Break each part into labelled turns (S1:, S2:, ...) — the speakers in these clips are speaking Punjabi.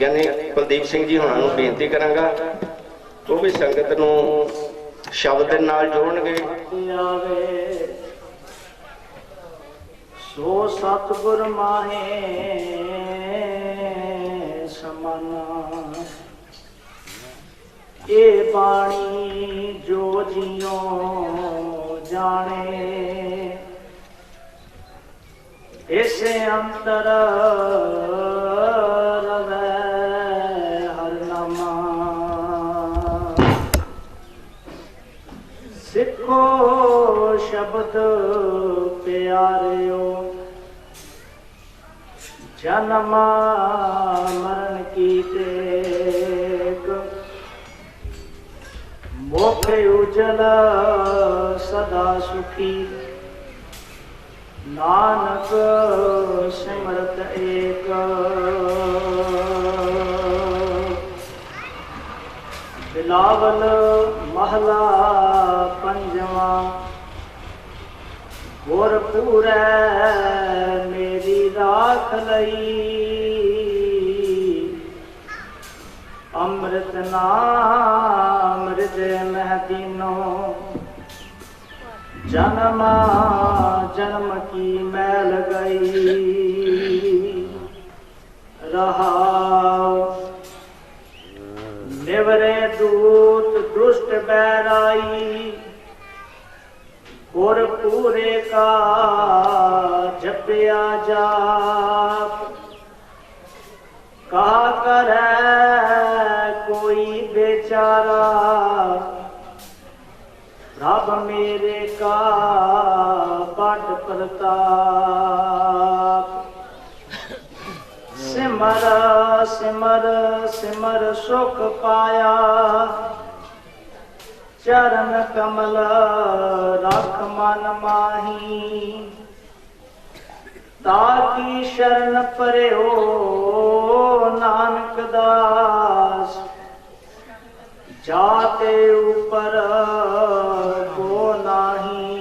S1: ਗਿਆਨੀ ਕੁਲਦੀਪ ਸਿੰਘ ਜੀ ਹੁਣਾਂ ਨੂੰ ਬੇਨਤੀ ਕਰਾਂਗਾ, ਉਹ ਵੀ ਸੰਗਤ ਨੂੰ ਸ਼ਬਦ ਦੇ ਨਾਲ ਜੋੜਨਗੇ।
S2: ਸੋ ਸਤਿਗੁਰ ਮਾਹੇ ਸਮਾਨਾ, ਇਹ ਬਾਣੀ ਜੋ ਜਿਉ ਜਾਣੇ, ਇਸ ਅੰਦਰ ਸਿੱਖੋ ਸ਼ਬਦ ਪਿਆਰਿਓ। ਜਨਮ ਮਰਨ ਕੀ ਟੇਕ ਮੁਖ ਉਜਲ ਸਦਾ ਸੁਖੀ। ਨਾਨਕ ਸਿਮਰਤ ਏਕ। ਬਿਲਾਵਲ ਮਹਲਾ ਗੁਰ ਪੂਰੈ ਮੇਰੀ ਰਾਖ ਲਈ। ਅੰਮ੍ਰਿਤ ਨਾਮ ਹਿਰਦੈ ਮਹਦੀਨੋ ਜਨਮ ਜਨਮ ਕੀ ਮੈਲ ਗਈ। ਰਹਾ ਨਿਵਰੇ ਦੂਤ ਦੁਸ਼ਟ ਬੈਰਾਈ ਗੁਰ ਪੂਰੇ ਕਾ ਜਪਿਆ ਜਾਪ। ਕਹਾ ਕਰੈ ਕੋਈ ਬੇਚਾਰਾ ਰੱਬ ਮੇਰੇ ਕਾ ਬੜ ਪ੍ਰਤਾਪ। ਸਿਮਰ ਸਿਮਰ ਸਿਮਰ ਸੁਖ ਪਾਇਆ। ਚਰਨ ਕਮਲ ਰਖ ਮਨ ਮਾਹੀ। ਤਾਕੀ ਸ਼ਰਨ ਪਰਿਓ ਨਾਨਕ ਦਾਸ। ਜਾਤੇ ਉਪਰ ਕੋ ਨਾਹੀ।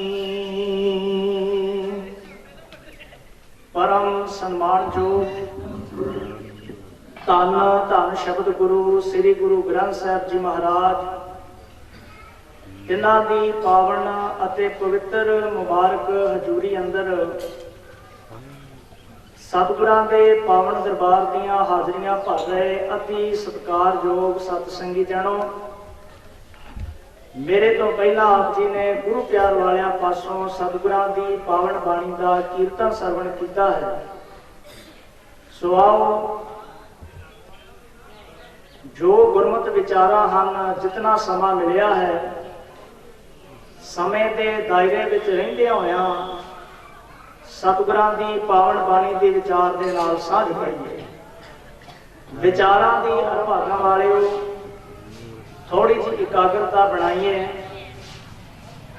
S2: ਪਰਮ ਸਨਮਾਨਯੋਗ ਧੰਨ ਧੰਨ ਸ਼ਬਦ ਗੁਰੂ, ਸ੍ਰੀ ਗੁਰੂ ਗ੍ਰੰਥ ਸਾਹਿਬ ਜੀ ਮਹਾਰਾਜ। ਜਿਨ੍ਹਾਂ ਦੀ ਪਾਵਨ ਅਤੇ ਪਵਿੱਤਰ ਮੁਬਾਰਕ ਹਜ਼ੂਰੀ ਅੰਦਰ ਸਤਿਗੁਰਾਂ ਦੇ ਪਾਵਨ ਦਰਬਾਰ ਦੀਆਂ ਹਾਜ਼ਰੀਆਂ ਭਰ ਰਹੇ ਅਤੀ ਸਤਿਕਾਰਯੋਗ ਸਤ ਸੰਗੀ ਜਣੋ, ਮੇਰੇ ਤੋਂ ਪਹਿਲਾਂ ਆਪ ਜੀ ਨੇ ਗੁਰੂ ਪਿਆਰ ਵਾਲਿਆਂ ਪਾਸੋਂ ਸਤਿਗੁਰਾਂ ਦੀ ਪਾਵਨ ਬਾਣੀ ਦਾ ਕੀਰਤਨ ਸਰਵਣ ਕੀਤਾ ਹੈ। ਸੋ ਆਓ, ਜੋ ਗੁਰਮਤਿ ਵਿਚਾਰਾਂ ਹਨ, ਜਿਤਨਾ ਸਮਾਂ ਮਿਲਿਆ ਹੈ ਸਮੇਂ ਦੇ ਦਾਇਰੇ ਵਿੱਚ ਰਹਿੰਦਿਆਂ ਹੋਇਆਂ ਸਤਿਗੁਰਾਂ ਦੀ ਪਾਵਨ ਬਾਣੀ ਦੇ ਵਿਚਾਰ ਦੇ ਨਾਲ ਸਾਂਝ ਪਾਈਏ ਵਿਚਾਰਾਂ ਦੀ ਅਰਭਾਗਾ ਵਾਲਿਓ ਥੋੜੀ ਜਿਹੀ ਇਕਾਗਰਤਾ ਬਣਾਈਏ।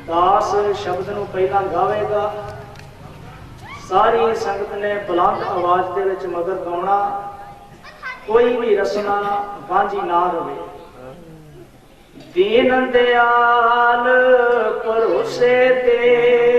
S2: ਦਾਸ ਸ਼ਬਦ ਨੂੰ ਪਹਿਲਾਂ ਗਾਵੇਗਾ। ਸਾਰੀ ਸੰਗਤ ਨੇ ਬੁਲੰਦ ਆਵਾਜ਼ ਦੇ ਵਿੱਚ ਮਗਰ ਗਾਉਣਾ। ਕੋਈ ਵੀ ਰਸਨਾ ਵਾਂਝੀ ਨਾ ਰਵੇ। ਦੀਨ ਦਿਆਲ ਭਰੋਸੇ ਤੇਰੇ